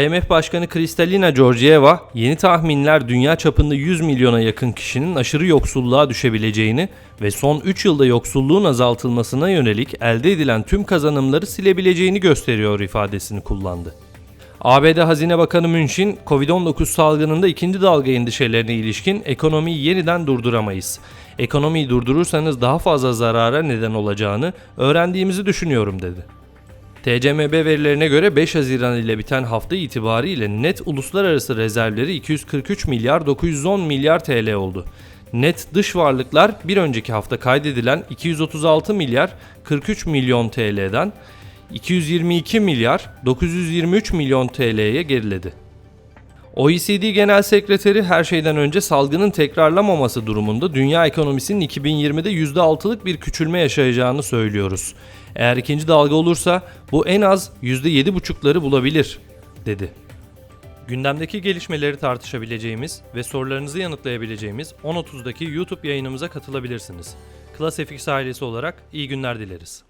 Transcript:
IMF Başkanı Kristalina Georgieva, yeni tahminler dünya çapında 100 milyona yakın kişinin aşırı yoksulluğa düşebileceğini ve son 3 yılda yoksulluğun azaltılmasına yönelik elde edilen tüm kazanımları silebileceğini gösteriyor ifadesini kullandı. ABD Hazine Bakanı Münşin, Covid-19 salgınında ikinci dalga endişelerine ilişkin ekonomiyi yeniden durduramayız. Ekonomiyi durdurursanız daha fazla zarara neden olacağını öğrendiğimizi düşünüyorum dedi. TCMB verilerine göre 5 Haziran ile biten hafta itibariyle net uluslararası rezervleri 243 milyar 910 milyar TL oldu. Net dış varlıklar bir önceki hafta kaydedilen 236 milyar 43 milyon TL'den 222 milyar 923 milyon TL'ye geriledi. OECD Genel Sekreteri her şeyden önce salgının tekrarlamaması durumunda dünya ekonomisinin 2020'de %6'lık bir küçülme yaşayacağını söylüyoruz. Eğer ikinci dalga olursa bu en az %7,5'ları bulabilir, dedi. Gündemdeki gelişmeleri tartışabileceğimiz ve sorularınızı yanıtlayabileceğimiz 10.30'daki YouTube yayınımıza katılabilirsiniz. Class FX ailesi olarak iyi günler dileriz.